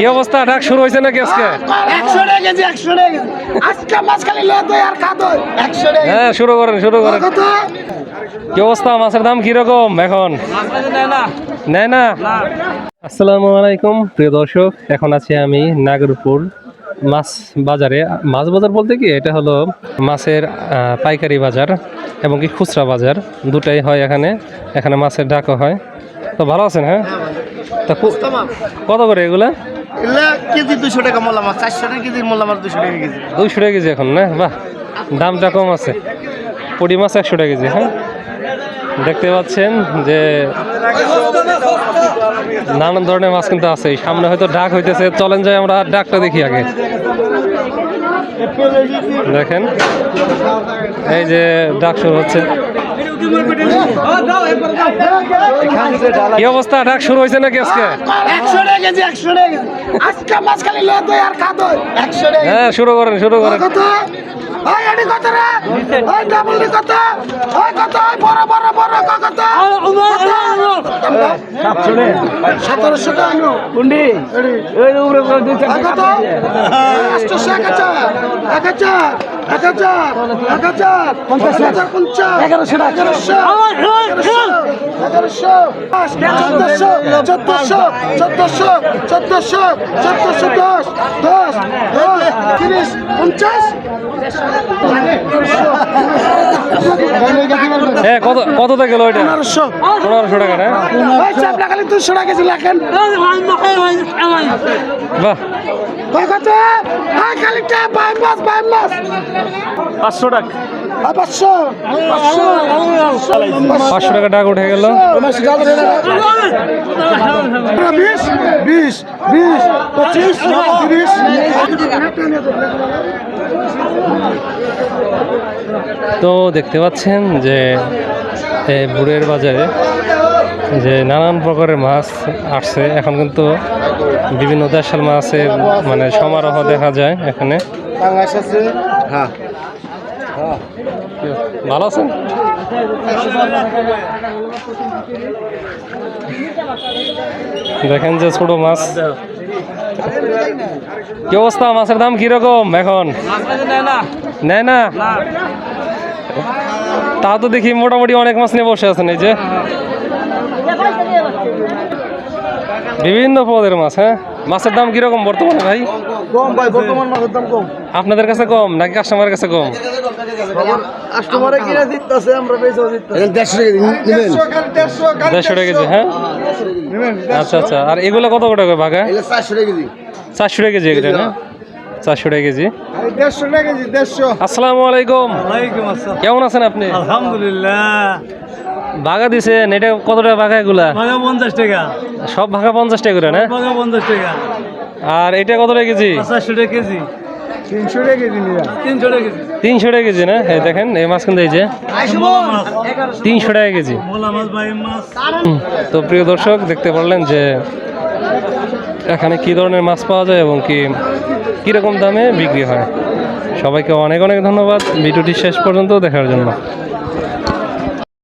কি অবস্থা? ডাক শুরু হয়েছে নাকি আজকে? হ্যাঁ শুরু করেন শুরু করেন। কি অবস্থা? মাছের দাম কীরকম এখন? নেয় না? আসসালামু আলাইকুম প্রিয় দর্শক এখন আছি আমি নাগরপুর মাছ বাজারে। মাছ বাজার বলতে কি? এটা হলো মাছের পাইকারি বাজার এবং কি খুচরা বাজার। দুটাই হয় এখানে এখানে মাছের ডাকও হয়। তো ভালো আছেন হ্যাঁ? তা কত করে এগুলা? এগুলা টাকা কেজি। এখন, না? বাহ, দামটা কম আছে। পুঁটি মাছ একশো টাকা কেজি হ্যাঁ? দেখতে পাচ্ছেন যে নানান ধরনের মাছ কিন্তু আছে। সামনে হয়তো ডাক হইতেছে। চলেন যাই আমরা ডাকটা দেখি আগে। দেখেন, এই যে ডাক শুরু হচ্ছে। কি অবস্থা? ডাক শুরু হয়েছে নাকি আজকে? হ্যাঁ শুরু করেন শুরু করেন। কত? ওই ওই ওই ওই সতেরোশো টাকা কুন্ডি কত আটশোশো এক হাজার এক হাজার এক হাজার এক হাজার পঞ্চাশ হাজার পঞ্চাশ এগারোশো এগারোশো এগারোশো চোদ্দশো চোদ্দশো চোদ্দশো চোদ্দশো চোদ্দশো দশ দশ দশ তিরিশ পঞ্চাশ হ্যাঁ কত কততে গেল ওইটা পনেরোশো। পনেরোশো টাকা চাপলা খালি দুশো টাকা কেজি লেখেন। বাহ। পাঁচশো টাকা। পাঁচশো। টাকা ডাক উঠে গেল। বিশ বিশ বিশ পঁচিশ তিরিশ। তো দেখতে পাচ্ছেন যে এই বুড়ের বাজারে যে নানান প্রকারের মাছ আসছে। এখন কিন্তু বিভিন্ন দেশাল মাছের মানে সমারোহ দেখা যায় এখানে। হ্যাঁ। ভালো আছেন? দেখেন যে ছোট মাছ। কি অবস্থা? মাছের দাম কীরকম এখন? নেয় না? তা তো দেখি মোটামুটি অনেক মাছ নিয়ে বসে আছেন এই যে। বিভিন্ন পদের মাছ হ্যাঁ? মাছের দাম কীরকম বর্তমানে ভাই? কম ভাই, বর্তমান মাছের দাম কম। আপনাদের কাছে কম নাকি কাস্টমারের কাছে কম? কাস্টমারে কিনে আমরা টাকা কেজি হ্যাঁ? আচ্ছা আচ্ছা। আর এগুলো কত করে ভাগা চারশো টাকা কেজি। চারশো টাকা কেজি এটা না? চারশো টাকা কেজি। দেড়শো টাকা কেজি দেড়শো। আসসালামু আলাইকুম। ওয়ালাইকুম আসসালাম। কেমন আছেন আপনি? আলহামদুলিল্লাহ। ভাগা দিছেন এটা কত টাকা ভাগা এগুলা? ভাগা পঞ্চাশ টাকা। সব ভাগা পঞ্চাশ টাকা করে না? ভাগা পঞ্চাশ টাকা। আর এটা কত টাকা কেজি? চারশো টাকা কেজি। তিনশো টাকা কেজি তিনশো টাকা না? হ্যাঁ দেখেন এই মাছ কিন্তু এই যে। তিনশো টাকা কেজি। মোলা মাছ বাই মাছ। হুম, তো প্রিয় দর্শক দেখতে পারলেন যে এখানে কি ধরনের মাছ পাওয়া যায় এবং কি কীরকম দামে বিক্রি হয়। সবাইকে অনেক অনেক ধন্যবাদ। ভিডিওটি শেষ পর্যন্ত দেখার জন্য।